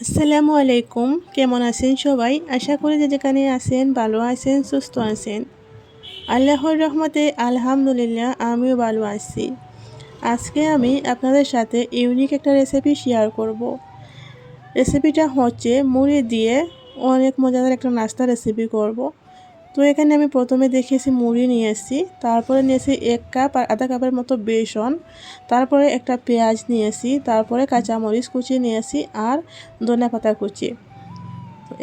আসসালামু আলাইকুম কেমন আছেন সবাই আশা করি যে যেখানে আছেন, ভালো আছেন, সুস্থ আছেন আল্লাহর রহমতে আলহামদুলিল্লাহ আমিও ভালো আছি আজকে আমি আপনাদের সাথে ইউনিক একটা রেসিপি শেয়ার করব। রেসিপিটা হচ্ছে মুড়ি দিয়ে অনেক মজাদার একটা নাস্তা রেসিপি করব। তো এখানে আমি প্রথমে দেখিয়েছি মুড়ি নিয়ে এসেছি, তারপরে নিয়েছি এক কাপ আর আধা কাপের মতো বেসন, তারপরে একটা পেঁয়াজ নিয়েছি তারপরে কাঁচামরিচ কুচি নিয়েছি আর ধনে পাতা কুচি।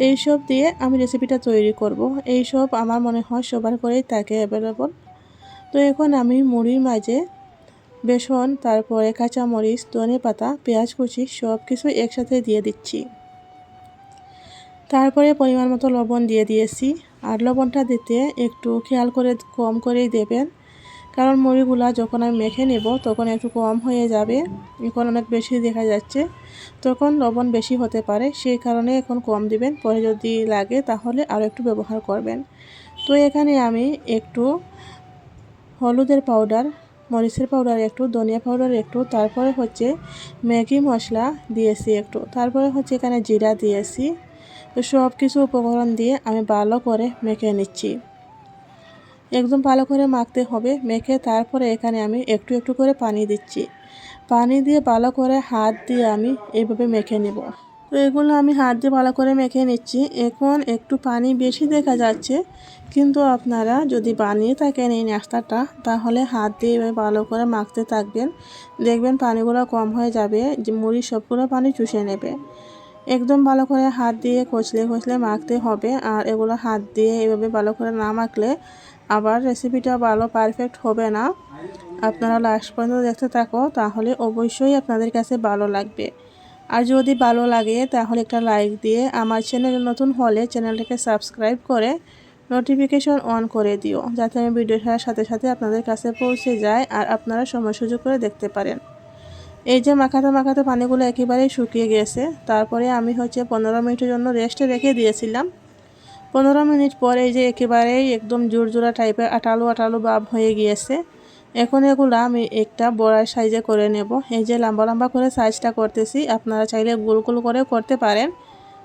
এইসব দিয়ে আমি রেসিপিটা তৈরি করব। এইসব আমার মনে হয় সবার করেই থাকে অ্যাভেলেবল তো এখন আমি মুড়ির মাঝে বেসন, তারপরে কাঁচামরিচ, ধনে পাতা, পেঁয়াজ কুচি সব কিছু একসাথে দিয়ে দিচ্ছি। তারপরে পরিমাণ মতো লবণ দিয়ে দিয়েছি। আর লবণটা দিতে একটু খেয়াল করে কম করেই দেবেন। কারণ মুড়িগুলা যখন আমি মেখে নেব, তখন একটু কম হয়ে যাবে। এখন অনেক বেশি দেখা যাচ্ছে। তখন লবণ বেশি হতে পারে, সেই কারণে এখন কম দিবেন। পরে যদি লাগে তাহলে আরও একটু ব্যবহার করবেন। তো এখানে আমি একটু হলুদের পাউডার, মরিচের পাউডার একটু, ধনিয়া পাউডার একটু, তারপরে হচ্ছে ম্যাগি মশলা দিয়েছি একটু। তারপরে হচ্ছে এখানে জিরা দিয়েছি। তো সব কিছু উপকরণ দিয়ে আমি ভালো করে মেখে নিচ্ছি। একদম ভালো করে মাখতে হবে, মেখে তারপরে এখানে আমি একটু একটু করে পানি দিচ্ছি। পানি দিয়ে ভালো করে হাত দিয়ে আমি এইভাবে মেখে নেব। তো এগুলো আমি হাত দিয়ে ভালো করে মেখে নিচ্ছি। এখন একটু পানি বেশি দেখা যাচ্ছে, কিন্তু আপনারা যদি বানিয়ে থাকেন এই নাস্তাটা, তাহলে হাত দিয়ে এভাবে ভালো করে মাখতে থাকবেন। দেখবেন পানিগুলো কম হয়ে যাবে, যে মুড়ি সবগুলো পানি চুষে নেবে। একদম ভালো করে হাত দিয়ে কচলে কচলে মাখতে হবে আর এগুলো হাত দিয়ে এভাবে ভালো করে না মাখলে আবার রেসিপিটা ভালো পারফেক্ট হবে না। আপনারা লাস্ট পর্যন্ত দেখতে থাকো, তাহলে অবশ্যই আপনাদের কাছে ভালো লাগবে। আর যদি ভালো লাগে, তাহলে একটা লাইক দিয়ে আমার চ্যানেল নতুন হলে চ্যানেলটাকে সাবস্ক্রাইব করে নোটিফিকেশন অন করে দিও, যাতে আমি ভিডিও ছাড়ার সাথে সাথে আপনাদের কাছে পৌঁছে যায় আর আপনারা সময় সুযোগ করে দেখতে পারেন। এই যে মাখাতে মাখাতে পানিগুলো একেবারেই শুকিয়ে গেছে। তারপরে আমি হচ্ছে পনেরো মিনিটের জন্য রেস্টে রেখে দিয়েছিলাম। পনেরো মিনিট পরে এই যে একেবারেই একদম জোরজোড়া টাইপের আটালো আটালো ভাব হয়ে গিয়েছে। এখন এগুলো আমি একটা বড়ার সাইজে করে নেব। এই যে লম্বা লম্বা করে সাইজটা করতেছি। আপনারা চাইলে গোল গোল করে করতে পারেন।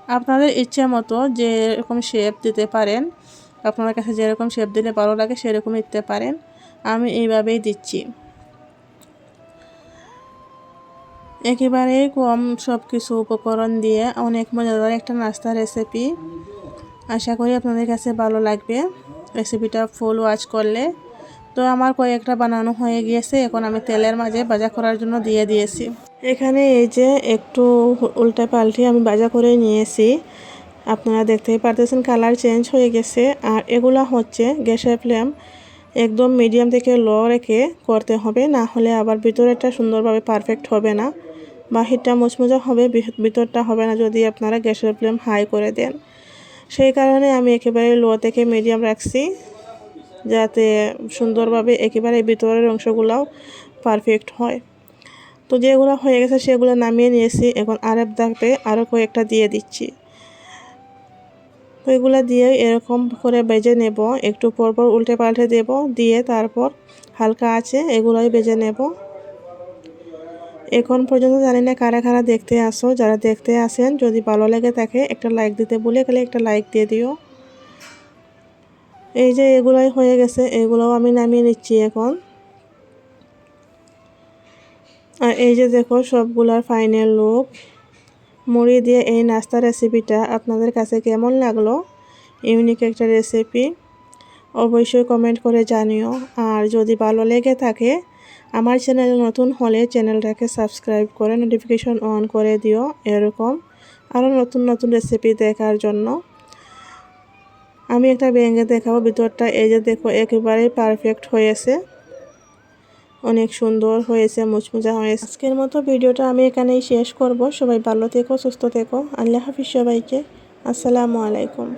আপনাদের ইচ্ছে মতো যেরকম শেপ দিতে পারেন আপনার কাছে যেরকম শেপ দিলে ভালো লাগে সেরকম দিতে পারেন। আমি এইভাবেই দিচ্ছি। একেবারেই কম সব কিছু উপকরণ দিয়ে অনেক মজাদার একটা নাস্তা রেসিপি আশা করি আপনাদের কাছে ভালো লাগবে। রেসিপিটা ফুল ওয়াচ করলে। তো আমার কয়েকটা বানানো হয়ে গিয়েছে, এখন আমি তেলের মাঝে ভাজা করার জন্য দিয়ে দিয়েছি। এখানে এই যে একটু উল্টা পাল্টে আমি ভাজা করে নিয়েছি। আপনারা দেখতেই পারতেছেন কালার চেঞ্জ হয়ে গেছে। আর এগুলা হচ্ছে গ্যাসের ফ্লেম একদম মিডিয়াম থেকে লো রেখে করতে হবে, না হলে আবার ভিতরেটা সুন্দরভাবে পারফেক্ট হবে না বাহিরটা মুচমুচা হবে ভিতরটা হবে না যদি আপনারা গ্যাসের ফ্লেম হাই করে দেন। সেই কারণে আমি একেবারে লো থেকে মিডিয়াম রাখছি, যাতে সুন্দরভাবে একেবারে ভিতরের অংশগুলোও পারফেক্ট হয়। তো যেগুলো হয়ে গেছে সেগুলো নামিয়ে নিয়েছি, এখন আরেক দাপে আরও কয়েকটা দিয়ে দিচ্ছি। তো এগুলো দিয়ে এরকম করে বেজে নেব। একটু পরপর উল্টে পাল্টে দেব। দিয়ে তারপর হালকা আছে এগুলোই বেজে নেব। এখন পর্যন্ত জানি না কারা কারা দেখতে আসো। যারা দেখতে আসেন, যদি ভালো লেগে থাকে একটা লাইক দিতে বলে গেলে একটা লাইক দিয়ে দিও। এই যে এগুলোই হয়ে গেছে, এগুলোও আমি নামিয়ে নিচ্ছি এখন। আর এই যে দেখো সবগুলার ফাইনাল লুক মুড়ি দিয়ে এই নাস্তা রেসিপিটা আপনাদের কাছে কেমন লাগল? ইউনিক একটা রেসিপি। অবশ্যই কমেন্ট করে জানিও। আর যদি ভালো লেগে থাকে, আমার চ্যানেল নতুন হলে চ্যানেলটাকে সাবস্ক্রাইব করে নোটিফিকেশন অন করে দিও এরকম আরও নতুন নতুন রেসিপি দেখার জন্য। আমি একটা ব্যাঙ্গে দেখাবো ভিতরটা। এই যে দেখো, একেবারেই পারফেক্ট হয়েছে। অনেক সুন্দর হয়েছে, মুচমুচা হয়েছে। আজকের মতো ভিডিওটা আমি এখানেই শেষ করব। সবাই ভালো থেকো, সুস্থ থেকো। আল্লাহ হাফিজ সবাইকে। আসসালামু আলাইকুম।